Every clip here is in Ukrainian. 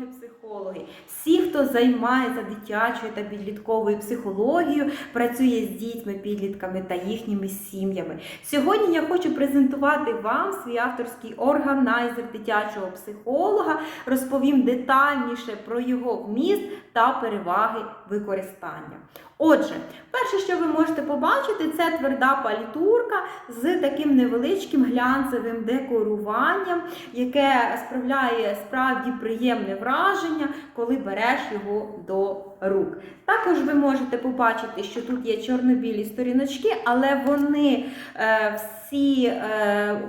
психологи, всі, хто займається дитячою та підлітковою психологією, працює з дітьми, підлітками та їхніми сім'ями. Сьогодні я хочу презентувати вам свій авторський органайзер дитячого психолога, розповім детальніше про його вміст та переваги використання. Отже, перше, що ви можете побачити, це тверда палітурка з таким невеличким глянцевим декоруванням, яке справляє справді приємне враження, коли береш його до рук. Також ви можете побачити, що тут є чорно-білі сторіночки, але вони е, всі е,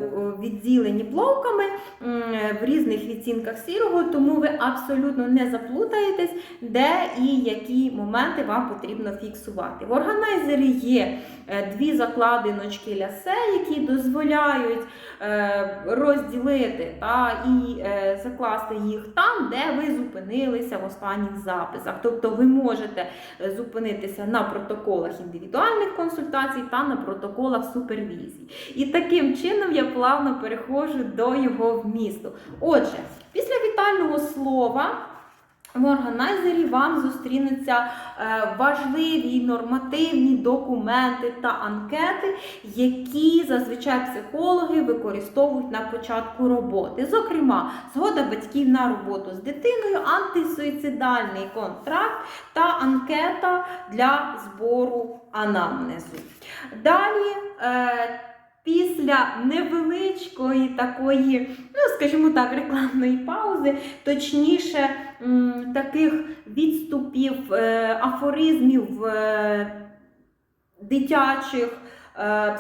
відділені блоками м, в різних відцінках сірого, тому ви абсолютно не заплутаєтесь, де і які моменти вам потрібно фіксувати. В органайзері є е, дві закладиночки лясе, які дозволяють е, розділити та, і е, закласти їх там, де ви зупинилися в останніх записах. Тобто ви можете е, зупинитися на протоколах індивідуальних консультацій та на протоколах супервізії. І таким чином я плавно переходжу до його вмісту. Отже, після вітального слова. В органайзері вам зустрінуться е, важливі нормативні документи та анкети, які зазвичай психологи використовують на початку роботи. Зокрема, згода батьків на роботу з дитиною, антисуїцидальний контракт та анкета для збору анамнезу. Далі. Після невеличкої такої, ну скажімо так, рекламної паузи, точніше, таких відступів, е, афоризмів е, дитячих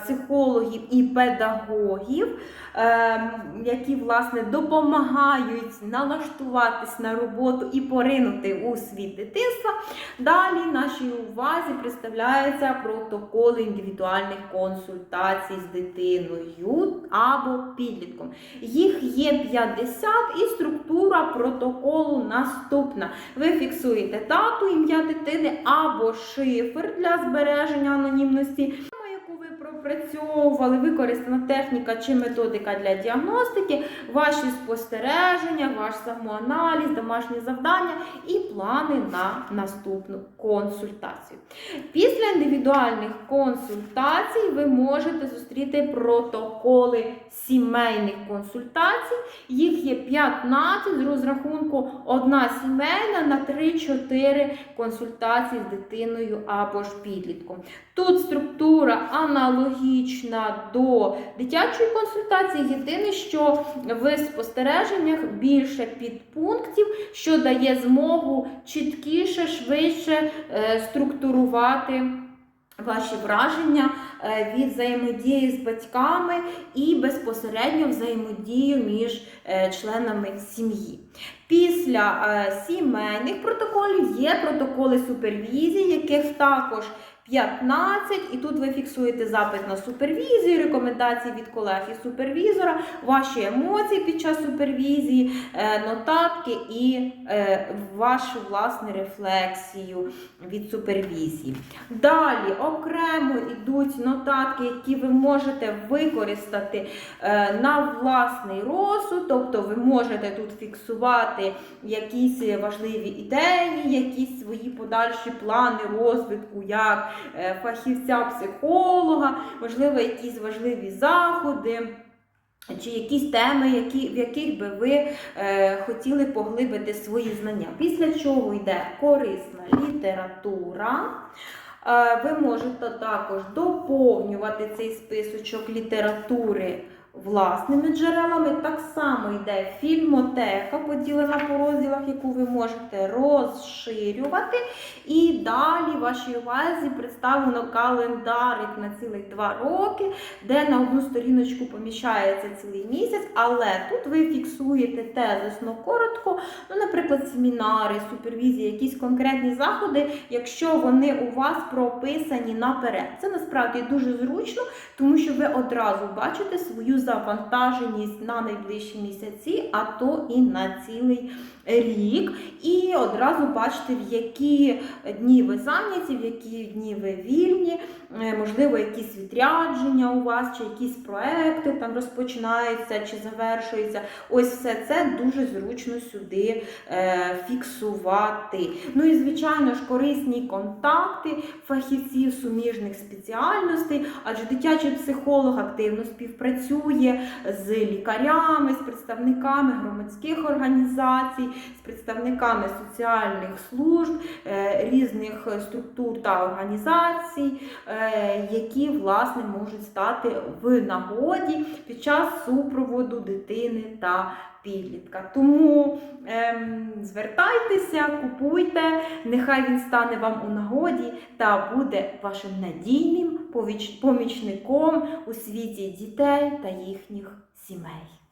психологів і педагогів, е, які власне допомагають налаштуватись на роботу і поринути у світ дитинства. Далі нашій увазі представляється протоколи індивідуальних консультацій з дитиною або підлітком. Їх є 50 і структура протоколу наступна. Ви фіксуєте дату, ім'я дитини або шифр для збереження анонімності. Пропрацьовували, використана техніка чи методика для діагностики, ваші спостереження, ваш самоаналіз, домашні завдання і плани на наступну консультацію. Після індивідуальних консультацій ви можете зустріти протоколи сімейних консультацій. Їх є 15 з розрахунку одна сімейна на 3-4 консультації з дитиною або ж підлітком. Тут структура аналогічна до дитячої консультації. Єдине, що в спостереженнях більше підпунктів, що дає змогу чіткіше, швидше е, структурувати. Ваші враження е, від взаємодії з батьками і безпосередньо взаємодію між е, членами сім'ї. Після сімейних протоколів є протоколи супервізії, яких також 15, і тут ви фіксуєте запит на супервізію, рекомендації від колег і супервізора, ваші емоції під час супервізії, е, нотатки і е, вашу власну рефлексію від супервізії. Далі окремо йдуть нотатки, які ви можете використати е, на власний розсуд, тобто ви можете тут фіксувати якісь важливі ідеї, якісь свої подальші плани розвитку, як фахівця-психолога, можливо, якісь важливі заходи. Чи якісь теми, які, в яких би ви е, хотіли поглибити свої знання. Після чого йде корисна література. Е, ви можете також доповнювати цей списочок літератури власними джерелами. Так само йде фільмотека, поділена по розділах, яку ви можете розширювати. І далі вашій увазі представлено календарик на цілих два роки, де на одну сторіночку поміщається цілий місяць, але тут ви фіксуєте тезисно коротко, ну, наприклад, семінари, супервізії, якісь конкретні заходи, якщо вони у вас прописані наперед. Це насправді дуже зручно, тому що ви одразу бачите свою завантаженість на найближчі місяці, а то і на цілий рік. І одразу бачите, в які дні ви зайняті, в які дні ви вільні, Е, можливо, якісь відрядження у вас, чи якісь проекти там розпочинаються чи завершуються. Ось все це дуже зручно сюди е, фіксувати. Ну і, звичайно ж, корисні контакти фахівців суміжних спеціальностей, адже дитячий психолог активно співпрацює з лікарями, з представниками громадських організацій, з представниками соціальних служб, е, різних структур та організацій, е, які власне можуть стати в нагоді під час супроводу дитини та підлітка. Тому ем, звертайтеся, купуйте, нехай він стане вам у нагоді та буде вашим надійним помічником у світі дітей та їхніх сімей.